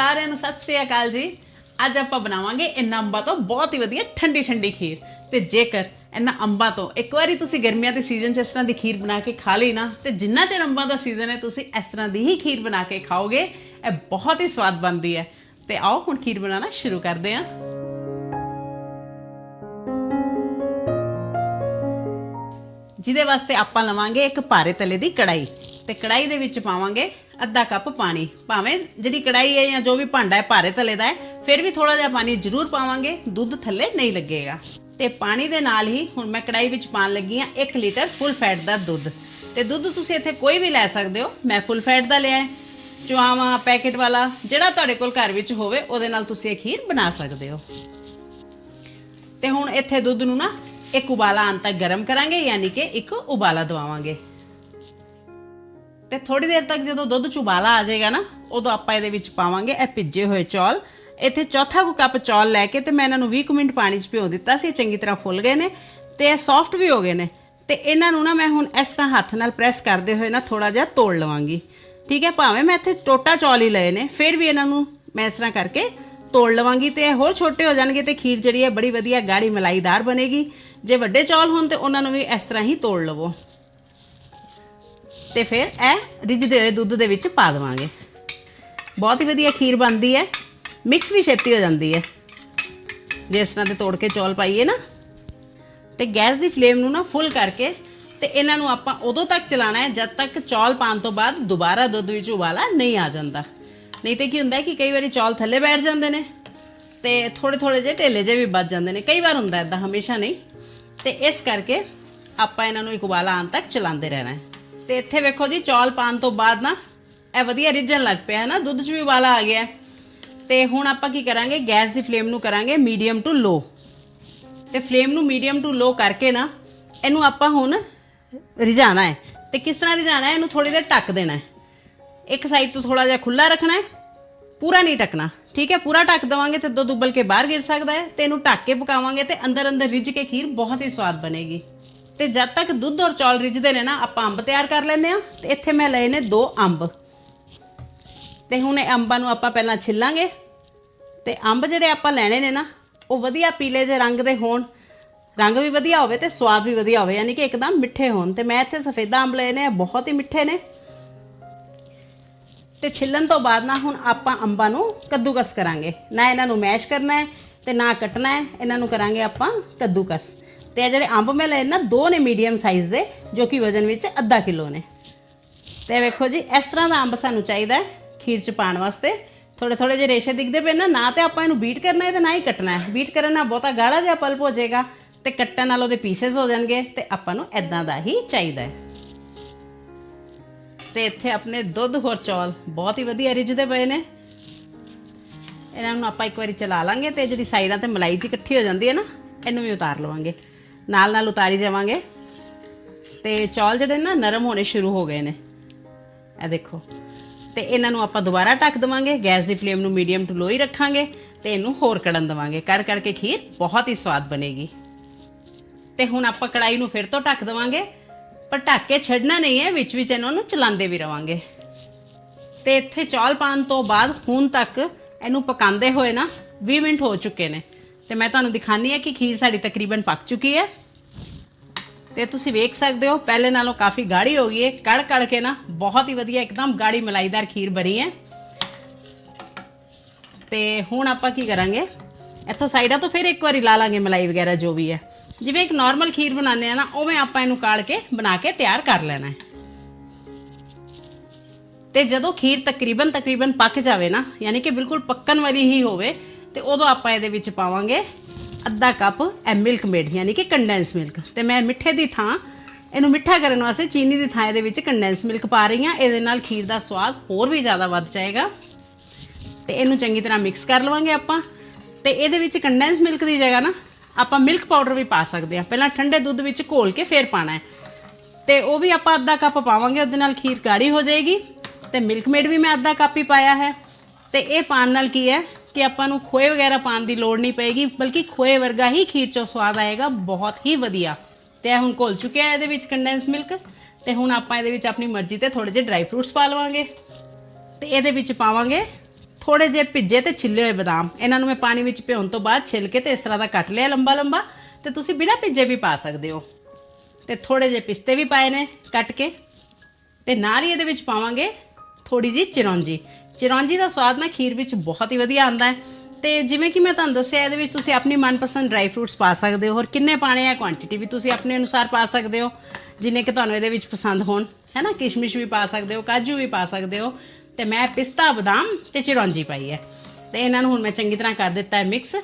ਸਾਰਿਆਂ ਨੂੰ ਸਤਿ ਸ਼੍ਰੀ ਅਕਾਲ ਜੀ। ਅੱਜ ਆਪਾਂ ਬਣਾਵਾਂਗੇ ਇਹਨਾਂ ਅੰਬਾਂ ਤੋਂ ਬਹੁਤ ਹੀ ਵਧੀਆ ਠੰਡੀ ਠੰਡੀ ਖੀਰ। ਤੇ ਜੇਕਰ ਇਹਨਾਂ ਅੰਬਾਂ ਤੋਂ ਇੱਕ ਵਾਰੀ ਤੁਸੀਂ ਗਰਮੀਆਂ ਦੇ ਸੀਜ਼ਨ 'ਚ ਇਸ ਤਰ੍ਹਾਂ ਦੀ ਖੀਰ ਬਣਾ ਕੇ ਖਾ ਲਈ ਨਾ, ਤੇ ਜਿੰਨਾ ਚਿਰ ਅੰਬਾਂ ਦਾ ਸੀਜ਼ਨ ਹੈ, ਤੁਸੀਂ ਇਸ ਤਰ੍ਹਾਂ ਦੀ ਹੀ ਖੀਰ ਬਣਾ ਕੇ ਖਾਓਗੇ। ਇਹ ਬਹੁਤ ਹੀ ਸਵਾਦ ਬਣਦੀ ਹੈ। ਤੇ ਆਓ ਹੁਣ ਖੀਰ ਬਣਾਉਣਾ ਸ਼ੁਰੂ ਕਰਦੇ ਹਾਂ। ਜਿਹਦੇ ਵਾਸਤੇ ਆਪਾਂ ਲਵਾਂਗੇ ਇੱਕ ਭਾਰੇ ਤਲੇ ਦੀ ਕੜਾਈ ਤੇ ਕੜਾਈ ਦੇ ਵਿੱਚ ਪਾਵਾਂਗੇ ਅੱਧਾ ਕੱਪ ਪਾਣੀ। ਭਾਵੇਂ ਜਿਹੜੀ ਕੜਾਈ ਹੈ ਜਾਂ ਜੋ ਵੀ ਭਾਂਡਾ ਹੈ, ਭਾਰੇ ਤਲੇ ਦਾ ਹੈ, ਫਿਰ ਵੀ ਥੋੜਾ ਜਿਹਾ ਪਾਣੀ ਜ਼ਰੂਰ ਪਾਵਾਂਗੇ, ਦੁੱਧ ਥੱਲੇ ਨਹੀਂ ਲੱਗੇਗਾ। ਤੇ ਪਾਣੀ ਦੇ ਨਾਲ ਹੀ ਹੁਣ ਮੈਂ ਕੜਾਈ ਵਿੱਚ ਪਾਣ ਲੱਗੀ ਆ 1 ਲੀਟਰ ਫੁੱਲ ਫੈਟ ਦਾ ਦੁੱਧ। ਤੇ ਦੁੱਧ ਤੁਸੀਂ ਇੱਥੇ ਕੋਈ ਵੀ ਲੈ ਸਕਦੇ ਹੋ, ਮੈਂ ਫੁੱਲ ਫੈਟ ਦਾ ਲਿਆ ਹੈ। ਚੁਆਵਾਂ, ਪੈਕੇਟ ਵਾਲਾ, ਜਿਹੜਾ ਤੁਹਾਡੇ ਕੋਲ ਘਰ ਵਿੱਚ ਹੋਵੇ, ਉਹਦੇ ਨਾਲ ਤੁਸੀਂ ਇਹ ਖੀਰ ਬਣਾ ਸਕਦੇ ਹੋ। ਤੇ ਹੁਣ ਇੱਥੇ ਦੁੱਧ ਨੂੰ ਨਾ ਇੱਕ ਉਬਾਲਾ ਆਉਣ ਤੱਕ ਗਰਮ ਕਰਾਂਗੇ, ਯਾਨੀ ਕਿ ਇੱਕ ਉਬਾਲਾ ਦਵਾਵਾਂਗੇ। ਤੇ ਥੋੜੀ ਦੇਰ ਤੱਕ ਜਦੋਂ ਦੁੱਧ ਚ ਉਬਾਲਾ ਆ ਜਾਏਗਾ ਨਾ, ਉਦੋਂ ਆਪਾਂ ਇਹਦੇ ਵਿੱਚ ਪਾਵਾਂਗੇ ਇਹ ਭਿੱਜੇ ਹੋਏ ਚੌਲ। ਇੱਥੇ ਚੌਥਾ ਕੁ ਕੱਪ ਚੌਲ ਲੈ ਕੇ ਤੇ ਮੈਂ ਇਹਨਾਂ ਨੂੰ 20 ਕੁ ਮਿੰਟ ਪਾਣੀ 'ਚ ਭਿਓ ਦਿੱਤਾ ਸੀ ਚੰਗੀ ਤਰ੍ਹਾਂ ਫੁੱਲ ਗਏ ਨੇ ਤੇ ਇਹ ਸੌਫਟ ਵੀ ਹੋ ਗਏ ਨੇ। ਤੇ ਇਹਨਾਂ ਨੂੰ ਨਾ ਮੈਂ ਹੁਣ ਇਸ ਤਰ੍ਹਾਂ ਹੱਥ ਨਾਲ ਪ੍ਰੈਸ ਕਰਦੇ ਹੋਏ ਨਾ ਥੋੜਾ ਜਿਹਾ ਤੋੜ ਲਵਾਂਗੀ। ਠੀਕ ਹੈ, ਭਾਵੇਂ ਮੈਂ ਇੱਥੇ ਟੋਟਾ ਚੌਲ ਹੀ ਲਏ ਨੇ, ਫਿਰ ਵੀ ਇਹਨਾਂ ਨੂੰ ਮੈਂ ਇਸ ਤਰ੍ਹਾਂ ਕਰਕੇ ਤੋੜ ਲਵਾਂਗੀ ਤੇ ਇਹ ਹੋਰ ਛੋਟੇ ਹੋ ਜਾਣਗੇ ਤੇ ਖੀਰ ਜਿਹੜੀ ਹੈ ਬੜੀ ਵਧੀਆ ਗਾੜੀ ਮਲਾਈਦਾਰ ਬਣੇਗੀ। ਜੇ ਵੱਡੇ ਚੌਲ ਹੋਣ ਤੇ ਉਹਨਾਂ ਨੂੰ ਵੀ ਇਸ ਤਰ੍ਹਾਂ ਹੀ ਤੋੜ ਲਵੋ। ਤੇ ਫਿਰ ਇਹ ਰਿੱਝਦੇ ਹੋਏ ਦੁੱਧ ਦੇ ਵਿੱਚ ਪਾ ਦੇਵਾਂਗੇ। ਬਹੁਤ ਹੀ ਵਧੀਆ ਖੀਰ ਬਣਦੀ ਹੈ। ਮਿਕਸ ਵੀ ਛੇਤੀ ਹੋ ਜਾਂਦੀ ਹੈ। ਜੇ ਇਸ ਤਰ੍ਹਾਂ ਦੇ ਤੋੜ ਕੇ ਚੌਲ ਪਾਈਏ ਨਾ, ਤੇ ਗੈਸ ਦੀ ਫਲੇਮ ਨੂੰ ਨਾ ਫੁੱਲ ਕਰਕੇ ਤੇ ਇਹਨਾਂ ਨੂੰ ਆਪਾਂ ਉਦੋਂ ਤੱਕ ਚਲਾਣਾ ਹੈ ਜਦ ਤੱਕ ਚੌਲ ਪਾਣ ਤੋਂ ਬਾਅਦ ਦੁਬਾਰਾ ਦੁੱਧ ਵਿੱਚ ਉਬਾਲਾ ਨਹੀਂ ਆ ਜਾਂਦਾ। ਨਹੀਂ ਤੇ ਕੀ ਹੁੰਦਾ ਹੈ ਕਿ ਕਈ ਵਾਰੀ ਚੌਲ ਥੱਲੇ ਬੈਠ ਜਾਂਦੇ ਨੇ ਤੇ ਥੋੜੇ ਥੋੜੇ ਜਿਹੇ ਢੇਲੇ ਜਿਹੇ ਵੀ ਵੱਜ ਜਾਂਦੇ ਨੇ। ਕਈ ਵਾਰ ਹੁੰਦਾ ਇਦਾਂ ਹਮੇਸ਼ਾ ਨਹੀਂ। ਤੇ ਇਸ ਕਰਕੇ ਆਪਾਂ ਇਹਨਾਂ ਨੂੰ ਇੱਕ ਉਬਾਲਾ ਆਉਣ ਤੱਕ ਚਲਾਉਂਦੇ ਰਹਿਣਾ ਹੈ। ਤੇ ਇੱਥੇ ਵੇਖੋ ਜੀ, ਚੌਲ ਪਾਣ ਤੋਂ ਬਾਅਦ ਨਾ ਇਹ ਵਧੀਆ ਰਿੱਝਣ ਲੱਗ ਪਿਆ ਹੈ ਨਾ, ਦੁੱਧ 'ਚ ਵੀ ਉਬਾਲਾ ਆ ਗਿਆ ਹੈ। ਤੇ ਹੁਣ ਆਪਾਂ ਕੀ ਕਰਾਂਗੇ, ਗੈਸ ਦੀ ਫਲੇਮ ਨੂੰ ਕਰਾਂਗੇ ਮੀਡੀਅਮ ਟੂ ਲੋ। ਤੇ ਫਲੇਮ ਨੂੰ ਮੀਡੀਅਮ ਟੂ ਲੋ ਕਰਕੇ ਨਾ, ਇਹਨੂੰ ਆਪਾਂ ਹੁਣ ਰਿਝਾਣਾ ਹੈ। ਤੇ ਕਿਸ ਤਰ੍ਹਾਂ ਰਿਝਾਣਾ ਹੈ, ਇਹਨੂੰ ਥੋੜੀ ਦੇਰ ਢੱਕ ਦੇਣਾ ਹੈ। ਇੱਕ ਸਾਈਡ ਤੋਂ ਥੋੜਾ ਜਿਹਾ ਖੁੱਲਾ ਰੱਖਣਾ ਹੈ, ਪੂਰਾ ਨਹੀਂ ਢੱਕਣਾ, ਠੀਕ ਹੈ? ਪੂਰਾ ਢੱਕ ਦਵਾਂਗੇ ਤੇ ਦੁੱਧ ਉਬਲ ਕੇ ਬਾਹਰ ਗਿਰ ਸਕਦਾ ਹੈ ਤੇ ਇਹਨੂੰ ਢੱਕ ਕੇ ਪਕਾਵਾਂਗੇ ਤੇ ਅੰਦਰ ਅੰਦਰ ਰਿੱਝ ਕੇ ਖੀਰ ਬਹੁਤ ਹੀ ਸਵਾਦ ਬਣੇਗੀ। ਤੇ ਜਦ ਤੱਕ ਦੁੱਧ ਔਰ ਚੌਲ ਰਿੱਝਦੇ ਨੇ ਨਾ, ਆਪਾਂ ਅੰਬ ਤਿਆਰ ਕਰ ਲੈਂਦੇ ਆ ਤੇ ਇੱਥੇ ਮੈਂ ਲਏ ਨੇ ਦੋ ਅੰਬ। ਤੇ ਹੁਣ ਇਹ ਅੰਬਾਂ ਨੂੰ ਆਪਾਂ ਪਹਿਲਾਂ ਛਿੱਲਾਂਗੇ ਤੇ ਅੰਬ ਜਿਹੜੇ ਆਪਾਂ ਲੈਣੇ ਨੇ ਨਾ, ਉਹ ਵਧੀਆ ਪੀਲੇ ਜਿਹੇ ਰੰਗ ਦੇ ਹੋਣ। ਰੰਗ ਵੀ ਵਧੀਆ ਹੋਵੇ ਤੇ ਸਵਾਦ ਵੀ ਵਧੀਆ ਹੋਵੇ, ਯਾਨੀ ਕਿ ਇੱਕਦਮ ਮਿੱਠੇ ਹੋਣ। ਤੇ ਮੈਂ ਇੱਥੇ ਸਫੇਦਾ ਅੰਬ ਲਏ ਨੇ ਬਹੁਤ ਹੀ ਮਿੱਠੇ ਨੇ। ਤੇ ਛਿੱਲਣ ਤੋਂ ਬਾਅਦ ਨਾ ਹੁਣ ਆਪਾਂ ਅੰਬਾਂ ਨੂੰ ਕੱਦੂਕਸ ਕਰਾਂਗੇ। ਨਾ ਇਹਨਾਂ ਨੂੰ ਮੈਸ਼ ਕਰਨਾ ਹੈ ਤੇ ਨਾ ਕੱਟਣਾ ਹੈ, ਇਹਨਾਂ ਨੂੰ ਕਰਾਂਗੇ ਆਪਾਂ ਕੱਦੂਕਸ। ਤੇ ਇਹ ਜਿਹੜੇ ਅੰਬ ਮੈਂ ਲਏ ਨਾ, ਦੋ ਨੇ ਮੀਡੀਅਮ ਸਾਈਜ਼ ਦੇ, ਜੋ ਕਿ ਵਜ਼ਨ ਵਿੱਚ ਅੱਧਾ ਕਿਲੋ ਨੇ। ਤੇ ਵੇਖੋ ਜੀ, ਇਸ ਤਰ੍ਹਾਂ ਦਾ ਅੰਬ ਸਾਨੂੰ ਚਾਹੀਦਾ ਹੈ ਖੀਰ ਚ ਪਾਉਣ ਵਾਸਤੇ। ਥੋੜੇ ਥੋੜੇ ਜਿਹੇ ਰੇਸ਼ੇ ਦਿਖਦੇ ਪਏ ਨਾ ਨਾ ਤੇ ਆਪਾਂ ਇਹਨੂੰ ਬੀਟ ਕਰਨਾ ਹੈ ਤੇ ਨਾ ਹੀ ਕੱਟਣਾ ਹੈ। ਬੀਟ ਕਰਨ ਨਾਲ ਬਹੁਤਾ ਗਾੜਾ ਜਿਹਾ ਪਲਪ ਹੋ ਜਾਏਗਾ ਤੇ ਕੱਟਣ ਨਾਲ ਉਹਦੇ ਪੀਸਸ ਹੋ ਜਾਣਗੇ ਤੇ ਆਪਾਂ ਨੂੰ ਐਦਾਂ ਦਾ ਹੀ ਚਾਹੀਦਾ ਹੈ। ਤੇ ਇੱਥੇ ਆਪਣੇ ਦੁੱਧ ਹੋਰ ਚੌਲ ਬਹੁਤ ਹੀ ਵਧੀਆ ਰਿੱਝਦੇ ਪਏ ਨੇ। ਇਹਨਾਂ ਨੂੰ ਆਪਾਂ ਇੱਕ ਵਾਰੀ ਚਲਾ ਲਾਂਗੇ ਤੇ ਜਿਹੜੀ ਸਾਈਡਾਂ ਤੇ ਮਲਾਈ ਜੀ ਇਕੱਠੀ ਹੋ ਜਾਂਦੀ ਹੈ ਨਾ, ਇਹਨੂੰ ਵੀ ਉਤਾਰ ਲਵਾਂਗੇ। ਨਾਲ ਨਾਲ ਉਤਾਰੀ ਜਾਵਾਂਗੇ। ਤੇ ਚੌਲ ਜਿਹੜੇ ਨਾ ਨਰਮ ਹੋਣੇ ਸ਼ੁਰੂ ਹੋ ਗਏ ਨੇ। ਇਹ ਦੇਖੋ। ਤੇ ਇਹਨਾਂ ਨੂੰ ਆਪਾਂ ਦੁਬਾਰਾ ਢੱਕ ਦਵਾਂਗੇ। ਗੈਸ ਦੀ ਫਲੇਮ ਨੂੰ ਮੀਡੀਅਮ ਟੂ ਲੋ ਹੀ ਰੱਖਾਂਗੇ ਤੇ ਇਹਨੂੰ ਹੋਰ ਕੜਨ ਦਵਾਂਗੇ। ਕੜ ਕਰਕੇ ਖੀਰ ਬਹੁਤ ਹੀ ਸਵਾਦ ਬਣੇਗੀ। ਤੇ ਹੁਣ ਆਪਾਂ ਕੜਾਈ ਨੂੰ ਫਿਰ ਤੋਂ ਢੱਕ ਦਵਾਂਗੇ। ਪਰ ਢੱਕ ਕੇ ਛੱਡਣਾ ਨਹੀਂ ਹੈ। ਵਿੱਚ ਵਿੱਚ ਇਹਨਾਂ ਨੂੰ ਚਲਾਉਂਦੇ ਵੀ ਰਵਾਂਗੇ। ਤੇ ਇੱਥੇ ਚੌਲ ਪਾਣ ਤੋਂ ਬਾਅਦ ਹੁਣ ਤੱਕ ਇਹਨੂੰ ਪਕਾਉਂਦੇ ਹੋਏ ਨਾ 20 ਮਿੰਟ ਹੋ ਚੁੱਕੇ ਨੇ। ਤੇ ਮੈਂ ਤੁਹਾਨੂੰ ਦਿਖਾਨੀ ਹੈ ਕਿ ਖੀਰ ਸਾਡੀ ਤਕਰੀਬਨ ਪੱਕ ਚੁੱਕੀ ਹੈ। ਤੇ ਤੁਸੀਂ ਵੇਖ ਸਕਦੇ ਹੋ, ਪਹਿਲੇ ਨਾਲੋਂ ਕਾਫੀ ਗਾੜੀ ਹੋ ਗਈ ਹੈ। ਕੜ ਕੜ ਕੇ ਨਾ ਬਹੁਤ ਹੀ ਵਧੀਆ, ਇੱਕਦਮ ਗਾੜੀ ਮਲਾਈਦਾਰ ਖੀਰ ਬਣੀ ਹੈ। ਤੇ ਹੁਣ ਆਪਾਂ ਕੀ ਕਰਾਂਗੇ? ਇੱਥੋਂ ਸਾਈਡਾਂ ਤੋਂ ਫਿਰ ਇੱਕ ਵਾਰੀ ਲਾ ਲਾਂਗੇ ਮਲਾਈ ਵਗੈਰਾ ਜੋ ਵੀ ਹੈ। ਜਿਵੇਂ ਇੱਕ ਨਾਰਮਲ ਖੀਰ ਬਣਾਉਂਦੇ ਆ ਨਾ, ਉਵੇਂ ਆਪਾਂ ਇਹਨੂੰ ਕਾੜ ਕੇ ਬਣਾ ਕੇ ਤਿਆਰ ਕਰ ਲੈਣਾ ਹੈ। ਤੇ ਜਦੋਂ ਖੀਰ ਤਕਰੀਬਨ ਤਕਰੀਬਨ ਪੱਕ ਜਾਵੇ ਨਾ, ਯਾਨੀ ਕਿ ਬਿਲਕੁਲ ਪੱਕਣ ਵਾਲੀ ਹੀ ਹੋਵੇ ਤੇ ਉਦੋਂ ਆਪਾਂ ਇਹਦੇ ਵਿੱਚ ਪਾਵਾਂਗੇ ਅੱਧਾ ਕੱਪ ਇਹ ਮਿਲਕ ਮੇਡ ਯਾਨੀ ਕਿ ਕੰਡੈਂਸ ਮਿਲਕ ਤੇ ਮੈਂ ਮਿੱਠੇ ਦੀ ਥਾਂ, ਇਹਨੂੰ ਮਿੱਠਾ ਕਰਨ ਵਾਸਤੇ ਚੀਨੀ ਦੀ ਥਾਂ ਇਹਦੇ ਵਿੱਚ ਕੰਡੈਂਸ ਮਿਲਕ ਪਾ ਰਹੀ ਹਾਂ। ਇਹਦੇ ਨਾਲ ਖੀਰ ਦਾ ਸਵਾਦ ਹੋਰ ਵੀ ਜ਼ਿਆਦਾ ਵੱਧ ਜਾਏਗਾ। ਤੇ ਇਹਨੂੰ ਚੰਗੀ ਤਰ੍ਹਾਂ ਮਿਕਸ ਕਰ ਲਵਾਂਗੇ ਆਪਾਂ। ਤੇ ਇਹਦੇ ਵਿੱਚ ਕੰਡੈਂਸ ਮਿਲਕ ਦੀ ਜਗ੍ਹਾ ਨਾ, ਆਪਾਂ ਮਿਲਕ ਪਾਊਡਰ ਵੀ ਪਾ ਸਕਦੇ ਹਾਂ। ਪਹਿਲਾਂ ਠੰਡੇ ਦੁੱਧ ਵਿੱਚ ਘੋਲ ਕੇ ਫੇਰ ਪਾਣਾ ਹੈ। ਤੇ ਉਹ ਵੀ ਆਪਾਂ ਅੱਧਾ ਕੱਪ ਪਾਵਾਂਗੇ, ਉਹਦੇ ਨਾਲ ਖੀਰ ਗਾੜੀ ਹੋ ਜਾਏਗੀ। ਤੇ ਮਿਲਕ ਮੇਡ ਵੀ ਮੈਂ ਅੱਧਾ ਕੱਪ ਹੀ ਪਾਇਆ ਹੈ। ਤੇ ਇਹ ਪਾਣ ਨਾਲ ਕੀ ਹੈ? ਕਿ ਆਪਾਂ ਨੂੰ ਖੋਏ ਵਗੈਰਾ ਪਾਣ ਦੀ ਲੋੜ ਨਹੀਂ ਪਏਗੀ, ਬਲਕਿ ਖੋਏ ਵਰਗਾ ਹੀ ਖੀਰ ਚੋਂ ਸਵਾਦ ਆਏਗਾ, ਬਹੁਤ ਹੀ ਵਧੀਆ। ਤੇ ਇਹ ਹੁਣ ਘੁਲ ਚੁੱਕਿਆ ਹੈ ਇਹਦੇ ਵਿੱਚ ਕੰਡੈਂਸ ਮਿਲਕ ਤੇ ਹੁਣ ਆਪਾਂ ਇਹਦੇ ਵਿੱਚ ਆਪਣੀ ਮਰਜ਼ੀ ਤੇ ਥੋੜੇ ਜਿਹੇ ਡਰਾਈ ਫਰੂਟਸ ਪਾ ਲਵਾਂਗੇ। ਤੇ ਇਹਦੇ ਵਿੱਚ ਪਾਵਾਂਗੇ ਥੋੜੇ ਜਿਹੇ ਭਿੱਜੇ ਤੇ ਛਿੱਲੇ ਹੋਏ ਬਦਾਮ। ਇਹਨਾਂ ਨੂੰ ਮੈਂ ਪਾਣੀ ਵਿੱਚ ਭਿਉਣ ਤੋਂ ਬਾਅਦ ਛਿੱਲ ਕੇ ਤੇ ਇਸ ਤਰ੍ਹਾਂ ਦਾ ਕੱਟ ਲਿਆ ਲੰਬਾ ਲੰਬਾ ਤੇ ਤੁਸੀਂ ਬਿਨਾਂ ਭਿੱਜੇ ਵੀ ਪਾ ਸਕਦੇ ਹੋ। ਤੇ ਥੋੜੇ ਜਿਹੇ ਪਿਸਤੇ ਵੀ ਪਾਏ ਨੇ ਕੱਟ ਕੇ। ਤੇ ਨਾਲ ਹੀ ਇਹਦੇ ਵਿੱਚ ਪਾਵਾਂਗੇ ਥੋੜੀ ਜੀ ਚਿਰੌਂਜੀ। ਚਿਰੌਂਜੀ ਦਾ ਸਵਾਦ ਨਾ ਖੀਰ ਵਿੱਚ ਬਹੁਤ ਹੀ ਵਧੀਆ ਆਉਂਦਾ ਹੈ। ਤੇ ਜਿਵੇਂ ਕਿ ਮੈਂ ਤੁਹਾਨੂੰ ਦੱਸਿਆ, ਇਹਦੇ ਵਿੱਚ ਤੁਸੀਂ ਆਪਣੀ ਮਨਪਸੰਦ ਡਰਾਈ ਫਰੂਟਸ ਪਾ ਸਕਦੇ ਹੋ। ਔਰ ਕਿੰਨੇ ਪਾਣੇ ਆ ਕੁਆਂਟੀਟੀ ਵੀ ਤੁਸੀਂ ਆਪਣੇ ਅਨੁਸਾਰ ਪਾ ਸਕਦੇ ਹੋ, ਜਿੰਨੇ ਕਿ ਤੁਹਾਨੂੰ ਇਹਦੇ ਵਿੱਚ ਪਸੰਦ ਹੋਣ। ਹੈ ਨਾ ਕਿਸ਼ਮਿਸ਼ ਵੀ ਪਾ ਸਕਦੇ ਹੋ, ਕਾਜੂ ਵੀ ਪਾ ਸਕਦੇ ਹੋ। ਤੇ ਮੈਂ ਪਿਸਤਾ, ਬਦਾਮ ਤੇ ਚਿਰੌਂਜੀ ਪਾਈ ਹੈ। ਤੇ ਇਹਨਾਂ ਨੂੰ ਹੁਣ ਮੈਂ ਚੰਗੀ ਤਰ੍ਹਾਂ ਕਰ ਦਿੱਤਾ ਹੈ ਮਿਕਸ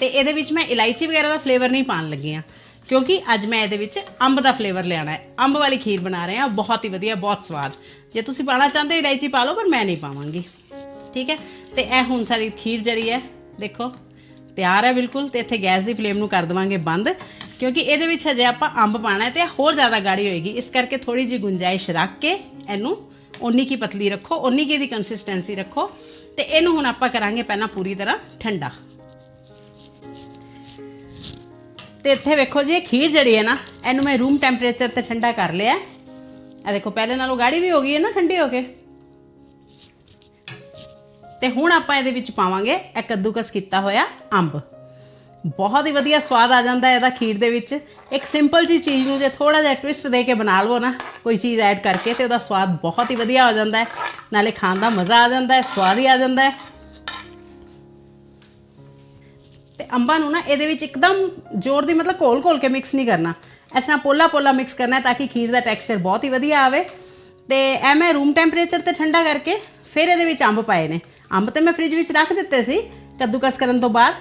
ਤੇ ਇਹਦੇ ਵਿੱਚ ਮੈਂ ਇਲਾਇਚੀ ਵਗੈਰਾ ਦਾ ਫਲੇਵਰ ਨਹੀਂ ਪਾਣ ਲੱਗੀ ਆ ਕਿਉਂਕਿ ਅੱਜ ਮੈਂ ਇਹਦੇ ਵਿੱਚ ਅੰਬ ਦਾ ਫਲੇਵਰ ਲਿਆਣਾ ਹੈ। ਅੰਬ ਵਾਲੀ ਖੀਰ ਬਣਾ ਰਹੇ ਹਾਂ। ਬਹੁਤ ਹੀ ਵਧੀਆ, ਬਹੁਤ ਸਵਾਦ। ਜੇ ਤੁਸੀਂ ਪਾਣਾ ਚਾਹੁੰਦੇ ਹੋ, ਇਲਾਇਚੀ ਪਾ ਲਓ, ਪਰ ਮੈਂ ਨਹੀਂ ਪਾਵਾਂਗੀ। ਠੀਕ ਹੈ? ਤੇ ਇਹ ਹੁਣ ਸਾਡੀ ਖੀਰ ਜਿਹੜੀ ਹੈ, ਦੇਖੋ, ਤਿਆਰ ਹੈ ਬਿਲਕੁਲ ਤੇ ਇੱਥੇ ਗੈਸ ਦੀ ਫਲੇਮ ਨੂੰ ਕਰ ਦੇਵਾਂਗੇ ਬੰਦ, ਕਿਉਂਕਿ ਇਹਦੇ ਵਿੱਚ ਹਜੇ ਆਪਾਂ ਅੰਬ ਪਾਣਾ ਹੈ ਤੇ ਇਹ ਹੋਰ ਜ਼ਿਆਦਾ ਗਾੜੀ ਹੋਏਗੀ। ਇਸ ਕਰਕੇ ਥੋੜੀ ਜਿਹੀ ਗੁੰਜਾਇਸ਼ ਰੱਖ ਕੇ ਇਹਨੂੰ ਉਨੀ ਕੀ ਪਤਲੀ ਰੱਖੋ ਉਨੀ ਕੀ ਦੀ ਕੰਸਿਸਟੈਂਸੀ ਰੱਖੋ ਤੇ ਇਹਨੂੰ ਹੁਣ ਆਪਾਂ ਕਰਾਂਗੇ ਪਹਿਲਾਂ ਪੂਰੀ ਤਰ੍ਹਾਂ ਠੰਡਾ। ਤੇ ਇੱਥੇ ਵੇਖੋ ਜੀ, ਇਹ ਖੀਰ ਜਿਹੜੀ ਹੈ ਨਾ, ਇਹਨੂੰ ਮੈਂ ਰੂਮ ਟੈਂਪਰੇਚਰ ਤੇ ਠੰਡਾ ਕਰ ਲਿਆ ਆ ਦੇਖੋ, ਪਹਿਲੇ ਨਾਲੋਂ ਗਾੜੀ ਵੀ ਹੋ ਗਈ ਹੈ ਨਾ, ਠੰਡੀ ਹੋ ਕੇ। ਤੇ ਹੁਣ ਆਪਾਂ ਇਹਦੇ ਵਿੱਚ ਪਾਵਾਂਗੇ ਇਹ ਕੱਦੂਕਸ ਕੀਤਾ ਹੋਇਆ ਅੰਬ। ਬਹੁਤ ਹੀ ਵਧੀਆ ਸਵਾਦ ਆ ਜਾਂਦਾ ਇਹਦਾ ਖੀਰ ਦੇ ਵਿੱਚ। ਇੱਕ ਸਿੰਪਲ ਜੀ ਚੀਜ਼ ਨੂੰ ਜੇ ਥੋੜਾ ਜਿਹਾ ਟਵਿਸਟ ਦੇ ਕੇ ਬਣਾ ਲਵੋ ਨਾ, ਕੋਈ ਚੀਜ਼ ਐਡ ਕਰਕੇ ਤੇ ਉਹਦਾ ਸਵਾਦ ਬਹੁਤ ਹੀ ਵਧੀਆ ਹੋ ਜਾਂਦਾ ਹੈ। ਨਾਲੇ ਖਾਣ ਦਾ ਮਜ਼ਾ ਆ ਜਾਂਦਾ ਹੈ, ਸਵਾਦ ਹੀ ਆ ਜਾਂਦਾ ਹੈ। ਅੰਬਾਂ ਨੂੰ ਨਾ ਇਹਦੇ ਵਿੱਚ ਇੱਕਦਮ ਜ਼ੋਰ ਦੀ ਮਤਲਬ ਘੋਲ-ਘੋਲ ਕੇ ਮਿਕਸ ਨਹੀਂ ਕਰਨਾ। ਇਸ ਤਰ੍ਹਾਂ ਪੋਲਾ-ਪੋਲਾ ਮਿਕਸ ਕਰਨਾ ਹੈ ਤਾਂ ਕਿ ਖੀਰ ਦਾ ਟੈਕਸਚਰ ਬਹੁਤ ਹੀ ਵਧੀਆ ਆਵੇ। ਤੇ ਇਹ ਮੈਂ ਰੂਮ ਟੈਂਪਰੇਚਰ ਤੇ ਠੰਡਾ ਕਰਕੇ ਫਿਰ ਇਹਦੇ ਵਿੱਚ ਅੰਬ ਪਾਏ ਨੇ। ਅੰਬ ਤੇ ਮੈਂ ਫ੍ਰਿਜ ਵਿੱਚ ਰੱਖ ਦਿੱਤੇ ਸੀ ਕੱਦੂਕਸ ਕਰਨ ਤੋਂ ਬਾਅਦ।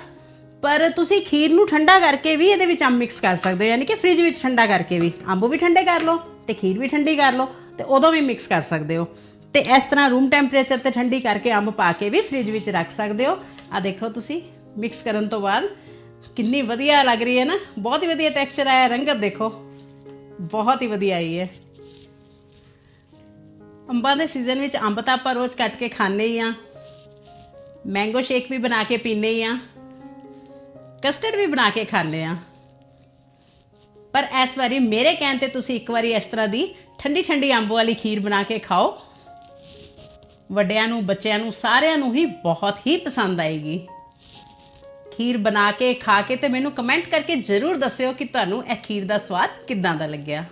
ਪਰ ਤੁਸੀਂ ਖੀਰ ਨੂੰ ਠੰਡਾ ਕਰਕੇ ਵੀ ਇਹਦੇ ਵਿੱਚ ਅੰਬ ਮਿਕਸ ਕਰ ਸਕਦੇ ਹੋ, ਯਾਨੀ ਕਿ ਫ੍ਰਿਜ ਵਿੱਚ ਠੰਡਾ ਕਰਕੇ ਵੀ। ਅੰਬ ਵੀ ਠੰਡੇ ਕਰ ਲਓ ਤੇ ਖੀਰ ਵੀ ਠੰਡੀ ਕਰ ਲਓ ਤੇ ਉਦੋਂ ਵੀ ਮਿਕਸ ਕਰ ਸਕਦੇ ਹੋ। ਤੇ ਇਸ ਤਰ੍ਹਾਂ ਰੂਮ ਟੈਂਪਰੇਚਰ ਤੇ ਠੰਡੀ ਕਰਕੇ ਅੰਬ ਪਾ ਕੇ ਵੀ ਫ੍ਰਿਜ ਵਿੱਚ ਰੱਖ ਸਕਦੇ ਹੋ। ਆ ਦੇਖੋ ਤੁਸੀਂ ਮਿਕਸ ਕਰਨ ਤੋਂ ਬਾਅਦ ਕਿੰਨੀ ਵਧੀਆ ਲੱਗ ਰਹੀ ਹੈ ਨਾ, ਬਹੁਤ ਹੀ ਵਧੀਆ ਟੈਕਸਚਰ ਆਇਆ, ਰੰਗਤ ਦੇਖੋ, ਬਹੁਤ ਹੀ ਵਧੀਆ ਆਈ ਹੈ। ਅੰਬਾਂ ਦੇ ਸੀਜ਼ਨ ਵਿੱਚ ਅੰਬ ਤਾਂ ਆਪਾਂ ਰੋਜ਼ ਕੱਟ ਕੇ ਖਾਂਦੇ ਹੀ ਆ ਮੈਂਗੋ ਸ਼ੇਕ ਵੀ ਬਣਾ ਕੇ ਪੀਂਦੇ ਹੀ ਆ ਕਸਟਰਡ ਵੀ ਬਣਾ ਕੇ ਖਾਂਦੇ ਆ ਪਰ ਇਸ ਵਾਰੀ ਮੇਰੇ ਕਹਿਣ ਤੇ ਤੁਸੀਂ ਇੱਕ ਵਾਰੀ ਇਸ ਤਰ੍ਹਾਂ ਦੀ ਠੰਡੀ ਠੰਡੀ ਅੰਬ ਵਾਲੀ ਖੀਰ ਬਣਾ ਕੇ ਖਾਓ। ਵੱਡਿਆਂ ਨੂੰ, ਬੱਚਿਆਂ ਨੂੰ, ਸਾਰਿਆਂ ਨੂੰ ਹੀ ਬਹੁਤ ਹੀ ਪਸੰਦ ਆਏਗੀ। ਖੀਰ ਬਣਾ ਕੇ ਖਾ ਕੇ ਤੇ ਮੈਨੂੰ ਕਮੈਂਟ ਕਰਕੇ ਜ਼ਰੂਰ ਦੱਸਿਓ ਕਿ ਤੁਹਾਨੂੰ ਇਹ ਖੀਰ ਦਾ ਸਵਾਦ ਕਿੱਦਾਂ ਦਾ ਲੱਗਿਆ।